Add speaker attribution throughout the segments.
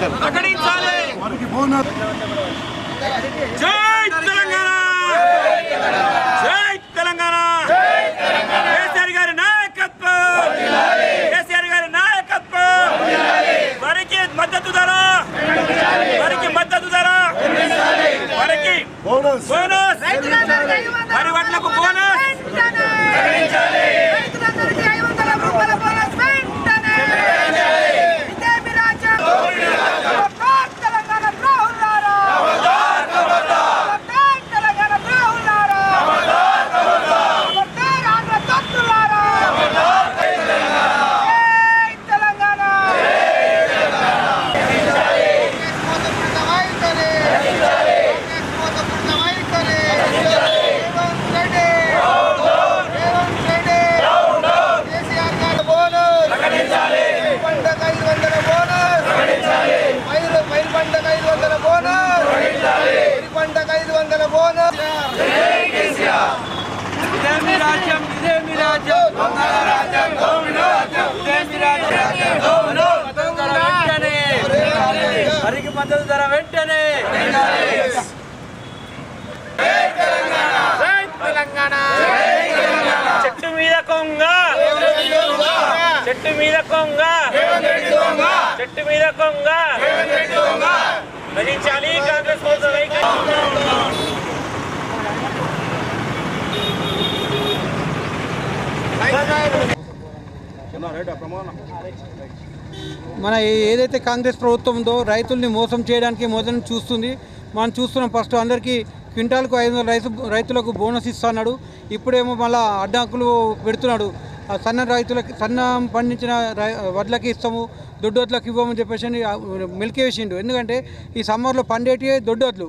Speaker 1: ప్రకటించాలి. జై తెలంగాణ. జై తెలంగాణ. కేసీఆర్ గారి నాయకత్వం. కేసీఆర్ గారి నాయకత్వం. వరికి మద్దతు ధర. వరికి మద్దతు ధర. వరికి
Speaker 2: బోనస్
Speaker 1: బోనస్ వరి వడ్లకు బోనస్
Speaker 3: రైతులందరికీ ఐదు వందల రూపాయల బోనస్ వెంటనే ఇదేమి రాజ్యం ఖబర్దార్ తెలంగాణ ద్రోహులారా ఖబర్దార్ తెలంగాణ ద్రోహులారా ఖబర్దార్ ఆంధ్ర తొత్తులారా జై తెలంగాణ
Speaker 4: మోసపూరిత వైఖరి కాంగ్రెస్ మోసపూరిత వైఖరి రేవంత్ రెడ్డి రేవంత్ రెడ్డి కేసీఆర్ గారి బోనస్ పంటకు ఐదు వందల బోనస్ పైరు పైరు పంటకు ఐదు వందల బోనస్ వరి పంటకు ఐదు వందల బోనస్
Speaker 1: ఇదేమి రాజ్యం ఇదేమి రాజ్యం దొంగల రాజ్యం దోమిన రాజ్యం ఇదేమి రాజ్యం దోమిన మద్దతు ధర వెంటనే వరికి మద్దతు ధర వెంటనే. చెట్టు మీద కొంగ. చెట్టు మీద కొంగ. చెట్టు మీద కొంగ. భరించాలి కాంగ్రెస్ కోసం వైఖరి.
Speaker 5: మన ఏదైతే కాంగ్రెస్ ప్రభుత్వం ఉందో రైతుల్ని మోసం చేయడానికి మోసం చూస్తుంది. మనం చూస్తున్నాం ఫస్ట్ అందరికీ క్వింటాల్కు ఐదు వందల రైతు రైతులకు బోనస్ ఇస్తున్నాడు ఇప్పుడేమో మళ్ళా అడ్డాకులు పెడుతున్నాడు. సన్న రైతులకి సన్న పండించిన రై వడ్లకి ఇస్తాము దొడ్డు ఇవ్వమని చెప్పేసి మెలికే వేసిండు. ఎందుకంటే ఈ సమ్మర్లో పండేటివే దొడ్డు వడ్లు.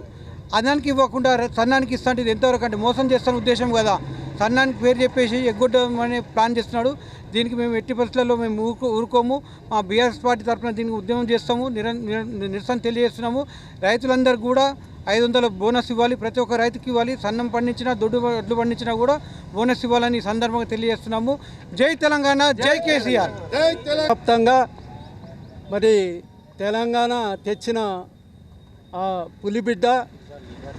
Speaker 5: అదానికి ఇవ్వకుండా సన్నానికి ఇస్తాంటే ఇది ఎంతవరకు అంటే మోసం చేస్తాను ఉద్దేశం కదా. సన్నానికి పేరు చెప్పేసి ఎగ్గొట్టమని ప్లాన్ చేస్తున్నాడు. దీనికి మేము ఎట్టి పరిస్థితుల్లో మేము ఊరుకు ఊరుకోము. మా బీఆర్ఎస్ పార్టీ తరఫున దీనికి ఉద్యమం చేస్తాము. నిరసన తెలియజేస్తున్నాము. రైతులందరూ కూడా ఐదు వందల బోనస్ ఇవ్వాలి. ప్రతి ఒక్క రైతుకి ఇవ్వాలి. సన్నం పండించినా దొడ్డు వడ్లు పండించినా కూడా బోనస్ ఇవ్వాలని ఈ సందర్భంగా తెలియజేస్తున్నాము. జై తెలంగాణ జై కేసీఆర్.
Speaker 6: వ్యాప్తంగా మరి తెలంగాణ తెచ్చిన పులిబిడ్డ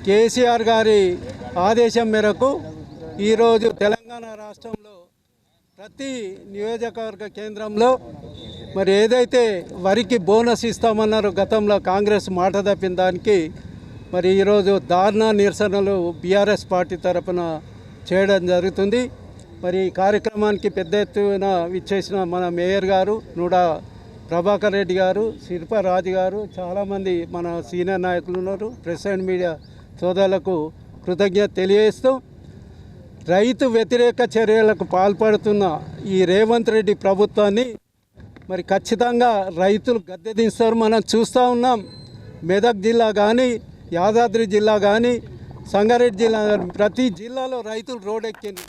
Speaker 6: కేసీఆర్ గారి ఆదేశం మేరకు ఈరోజు తెలంగాణ రాష్ట్రంలో ప్రతి నియోజకవర్గ కేంద్రంలో మరి ఏదైతే వరికి బోనస్ ఇస్తామన్నారో గతంలో కాంగ్రెస్ మాట తప్పిన దానికి మరి ఈరోజు దారుణ నిరసనలు బీఆర్ఎస్ పార్టీ తరఫున చేయడం జరుగుతుంది. మరి ఈ కార్యక్రమానికి పెద్ద ఎత్తున ఇచ్చేసిన మన మేయర్ గారు నూడా ప్రభాకర్ రెడ్డి గారు శిల్పరాజు గారు చాలామంది మన సీనియర్ నాయకులు ఉన్నారు. ప్రెస్ అండ్ మీడియా సోదరులకు కృతజ్ఞత తెలియజేస్తూ రైతు వ్యతిరేక చర్యలకు పాల్పడుతున్న ఈ రేవంత్ రెడ్డి ప్రభుత్వాన్ని మరి ఖచ్చితంగా రైతులు గద్దెదిస్తారు మనం చూస్తూ ఉన్నాం. మెదక్ జిల్లా కానీ యాదాద్రి జిల్లా కానీ సంగారెడ్డి జిల్లా ప్రతి జిల్లాలో రైతులు రోడ్డెక్కింది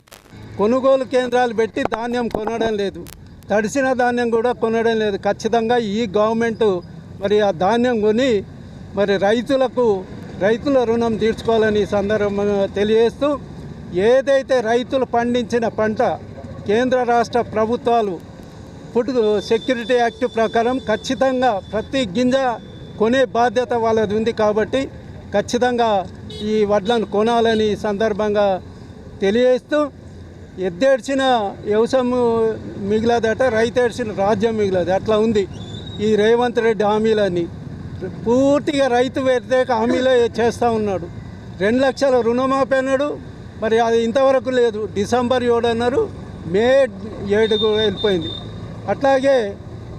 Speaker 6: కొనుగోలు కేంద్రాలు పెట్టి ధాన్యం కొనడం లేదు. తడిసిన ధాన్యం కూడా కొనడం లేదు. ఖచ్చితంగా ఈ గవర్నమెంట్ మరి ఆ ధాన్యం కొని మరి రైతులకు రైతుల రుణం తీర్చుకోవాలని సందర్భంగా తెలియజేస్తూ ఏదైతే రైతులు పండించిన పంట కేంద్ర రాష్ట్ర ప్రభుత్వాలు ఫుడ్ సెక్యూరిటీ యాక్ట్ ప్రకారం ఖచ్చితంగా ప్రతి గింజ కొనే బాధ్యత వాళ్ళది ఉంది కాబట్టి ఖచ్చితంగా ఈ వడ్లను కొనాలని సందర్భంగా తెలియజేస్తూ ఎద్దేడ్చిన వ్యవసాయం మిగిలదట రైతు ఏడ్చిన రాజ్యం మిగిలదు. అట్లా ఉంది ఈ రేవంత్ రెడ్డి హామీలన్నీ పూర్తిగా రైతు వ్యతిరేక హామీలే చేస్తూ ఉన్నాడు. రెండు లక్షల రుణమాఫీ అన్నాడు మరి అది ఇంతవరకు లేదు. డిసెంబర్ ఏడు అన్నారు మే ఏడుకు వెళ్ళిపోయింది. అట్లాగే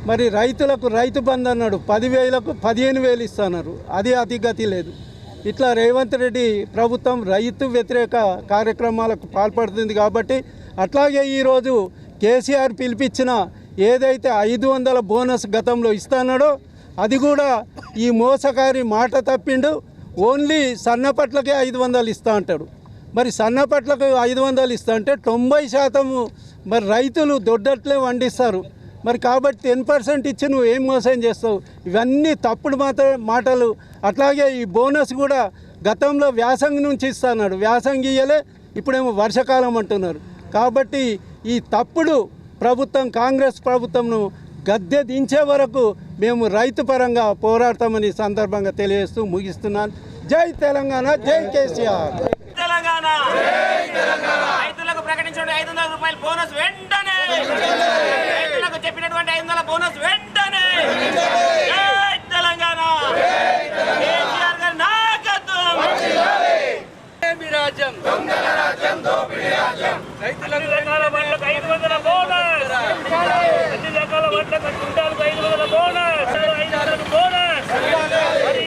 Speaker 6: మరి రైతులకు రైతు బంద్ అన్నాడు పదివేలకు పదిహేను వేలు ఇస్తున్నారు. అది అతిగతి లేదు. ఇట్లా రేవంత్ రెడ్డి ప్రభుత్వం రైతు వ్యతిరేక కార్యక్రమాలకు పాల్పడుతుంది కాబట్టి అట్లాగే ఈరోజు కేసీఆర్ పిలిపించిన ఏదైతే ఐదు వందల బోనస్ గతంలో ఇస్తున్నాడో అది కూడా ఈ మోసకారి మాట తప్పిండు. ఓన్లీ సన్నపట్లకే ఐదు వందలు ఇస్తా అంటాడు. మరి సన్నపట్లకు ఐదు వందలు ఇస్తా అంటే తొంభై శాతము మరి రైతులు దొడ్డట్లే వండిస్తారు. మరి కాబట్టి టెన్ పర్సెంట్ ఇచ్చి నువ్వు ఏం మోసం చేస్తావు? ఇవన్నీ తప్పుడు మాత మాటలు. అట్లాగే ఈ బోనస్ కూడా గతంలో వ్యాసంగి నుంచి ఇస్తాడు వ్యాసంగి ఇయ్యలే ఇప్పుడేమో వర్షాకాలం అంటున్నారు. కాబట్టి ఈ తప్పుడు ప్రభుత్వం కాంగ్రెస్ ప్రభుత్వంను గద్దె దించే వరకు మేము రైతు పరంగా పోరాడతామని ఈ సందర్భంగా తెలియజేస్తూ ముగిస్తున్నాను. జై తెలంగాణ జై కేసీఆర్.
Speaker 1: తెలంగాణ. రైతులకు ప్రకటించిన ఐదు వందల రూపాయల బోనస్ వెంటనే. రైతులకు చెప్పినటువంటి ఐదు వందల బోనస్ వెంటనే. తెలంగాణ. కేసీఆర్ గారి నాయకత్వం.
Speaker 7: ఐదు వందల
Speaker 1: బోనస్. అన్ని రకాల ఐదు వందల బోనస్. ఐదు వందల బోనస్.